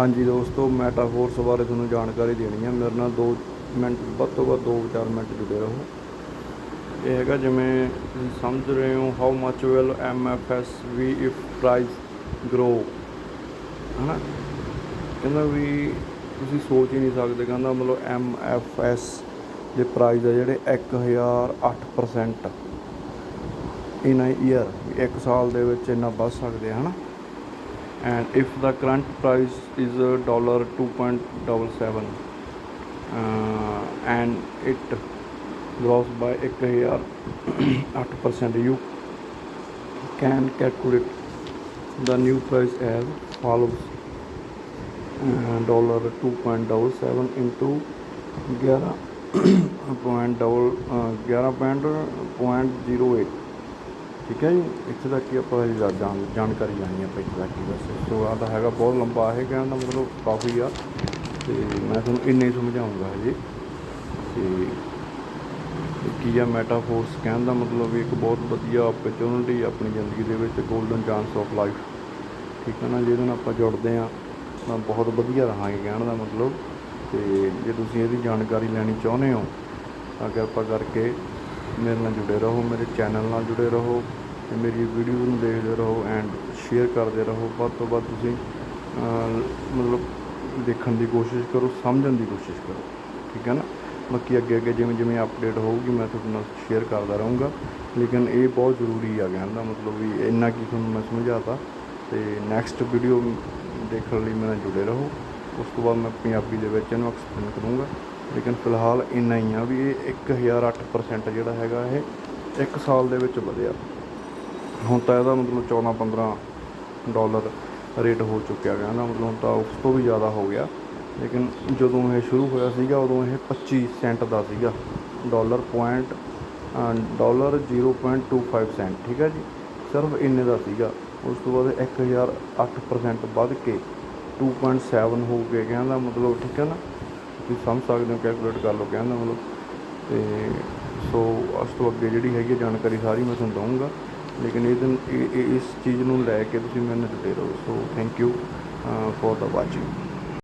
ਹਾਂਜੀ ਦੋਸਤੋ ਮੈਟਾਫੋਰਸ ਬਾਰੇ ਤੁਹਾਨੂੰ ਜਾਣਕਾਰੀ ਦੇਣੀ ਹੈ ਮੇਰੇ ਨਾਲ 2 ਮਿੰਟ, ਵੱਧ ਤੋਂ ਵੱਧ 2-4 ਮਿੰਟ ਜੁੜੇ ਰਹੋ। ਇਹ ਹੈਗਾ ਜਿਵੇਂ ਤੁਸੀਂ ਸਮਝ ਰਹੇ ਹੋ how much will M F S be if price grow ਹਨਾ? ਕਹਿੰਦਾ ਵੀ ਤੁਸੀਂ ਸੋਚ ਹੀ ਨਹੀਂ ਸਕਦੇ। ਕਹਿੰਦਾ ਮਤਲਬ ਐਮ ਐਫ ਐਸ ਦੇ ਪ੍ਰਾਈਸ ਆ ਜਿਹੜੇ 1008% ਇਨ ਅ ਈਅਰ ਇੱਕ ਸਾਲ ਦੇ ਵਿੱਚ ਇੰਨਾ ਵੱਧ ਸਕਦੇ ਆ, ਹਨਾ? And if the current price is a dollar 2.77 uh, and it grows by 1008% you can calculate the new price as follows. Uh, dollar 2.77 into 11 point double uh, 11.08 ਠੀਕ ਹੈ ਜੀ? ਇੱਥੇ ਤੱਕ ਹੀ ਆਪਾਂ ਇਹ ਜਾਣ ਜਾਣਕਾਰੀ ਜਾਣੀ ਆਪਾਂ ਇੱਥੇ ਤੱਕ ਹੀ ਬਸ। ਸੋ ਆਹ ਤਾਂ ਹੈਗਾ ਬਹੁਤ ਲੰਬਾ, ਇਹ ਕਹਿਣ ਦਾ ਮਤਲਬ ਕਾਫੀ ਆ। ਤੇ ਮੈਂ ਤੁਹਾਨੂੰ ਇੰਨੇ ਹੀ ਸਮਝਾਉਂਗਾ ਹਜੇ। ਤੇ ਇਹ ਕੀ ਆ ਮੈਟਾਫੋਰਸ ਕਹਿਣ ਦਾ ਮਤਲਬ ਵੀ ਇੱਕ ਬਹੁਤ ਵਧੀਆ ਓਪਰਚੁਨਿਟੀ ਆਪਣੀ ਜ਼ਿੰਦਗੀ ਦੇ ਵਿੱਚ 골ਡਨ ਚਾਂਸ ਆਫ ਲਾਈਫ ਠੀਕ ਹੈ ਨਾ? ਜਿਹਦੇ ਨਾਲ ਆਪਾਂ ਜੁੜਦੇ ਆ ਤਾਂ ਬਹੁਤ ਵਧੀਆ ਰਹਾਂਗੇ ਕਹਿਣ ਦਾ ਮਤਲਬ। ਤੇ ਜੇ ਤੁਸੀਂ ਇਹਦੀ ਜਾਣਕਾਰੀ ਲੈਣੀ ਚਾਹੁੰਦੇ ਹੋ, ਤਾਂ ਕਿਰਪਾ ਕਰਕੇ ਮੇਰੇ ਨਾਲ ਜੁੜੇ ਰਹੋ, ਮੇਰੇ ਚੈਨਲ ਨਾਲ ਜੁੜੇ ਰਹੋ। ਤੇ ਮੇਰੀ ਵੀਡੀਓ ਨੂੰ ਦੇਖਦੇ ਰਹੋ ਐਂਡ ਸ਼ੇਅਰ ਕਰਦੇ ਰਹੋ। ਵੱਧ ਤੋਂ ਵੱਧ ਤੁਸੀਂ ਮਤਲਬ ਦੇਖਣ ਦੀ ਕੋਸ਼ਿਸ਼ ਕਰੋ, ਸਮਝਣ ਦੀ ਕੋਸ਼ਿਸ਼ ਕਰੋ। ਠੀਕ ਹੈ ਨਾ? ਬਾਕੀ ਅੱਗੇ ਅੱਗੇ ਜਿਵੇਂ ਜਿਵੇਂ ਅਪਡੇਟ ਹੋਊਗੀ, ਮੈਂ ਤੁਹਾਡੇ ਨਾਲ ਸ਼ੇਅਰ ਕਰਦਾ ਰਹੂੰਗਾ। ਲੇਕਿਨ ਇਹ ਬਹੁਤ ਜ਼ਰੂਰੀ ਆ ਗਿਆ ਦਾ ਮਤਲਬ ਵੀ ਇੰਨਾ ਕੀ ਤੁਹਾਨੂੰ ਮੈਂ ਸਮਝਾਤਾ। ਤੇ ਨੈਕਸਟ ਵੀਡੀਓ ਦੇਖਣ ਲਈ ਮੇਰੇ ਨਾਲ ਜੁੜੇ ਰਹੋ। ਉਸ ਤੋਂ ਬਾਅਦ ਮੈਂ ਪੰਜਾਬੀ ਦੇ ਵਿੱਚ ਇਹਨੂੰ ਐਕਸਪਲੇਨ ਕਰੂੰਗਾ। ਲੇਕਿਨ ਫਿਲਹਾਲ ਇੰਨਾ ਹੀ ਆ ਵੀ ਇਹ 1008% ਜਿਹੜਾ ਹੈਗਾ ਇਹ ਇੱਕ ਸਾਲ ਦੇ ਵਿੱਚ ਵਧਿਆ। ਹੁਣ ਤਾਂ ਇਹਦਾ ਮਤਲਬ 14 15 ਡਾਲਰ ਰੇਟ ਹੋ ਚੁੱਕਿਆ ਗਿਆ ਨਾ, ਮਤਲਬ ਹੁਣ ਤਾਂ ਉਸ ਤੋਂ ਵੀ ਜ਼ਿਆਦਾ ਹੋ ਗਿਆ। ਲੇਕਿਨ ਜਦੋਂ ਇਹ ਸ਼ੁਰੂ ਹੋਇਆ ਸੀਗਾ, ਉਦੋਂ ਇਹ 25 ਸੈਂਟ ਦਾ ਸੀਗਾ। ਡਾਲਰ ਪੁਆਇੰਟ ਡਾਲਰ 0.25 ਸੈਂਟ, ਠੀਕ ਹੈ ਜੀ? ਸਿਰਫ ਇੰਨੇ ਦਾ ਸੀਗਾ। ਉਸ ਤੋਂ ਬਾਅਦ 1008% ਵੱਧ ਕੇ 2.7 ਹੋ ਕੇ ਕਹਿੰਦਾ ਮਤਲਬ, ਠੀਕ ਹੈ ਨਾ? ਤੁਸੀਂ ਸਮਝ ਸਕਦੇ ਹੋ ਕੈਲਕੂਲੇਟ ਕਰ ਲਓ ਕਹਿੰਦਾ ਮਤਲਬ। ਤੇ, ਸੋ, ਉਸ ਤੋਂ ਅੱਗੇ ਜਿਹੜੀ ਹੈਗੀ ਹੈ ਜਾਣਕਾਰੀ ਸਾਰੀ ਮੈਂ ਤੁਹਾਨੂੰ ਦਊਂਗਾ। ਲੇਕਿਨ ਇਹਦੇ ਇਹ- ਇਹ- ਇਸ ਚੀਜ਼ ਨੂੰ ਲੈ ਕੇ ਤੁਸੀਂ ਮੇਰੇ ਨਾਲ ਰਹੋ। So thank you for the watching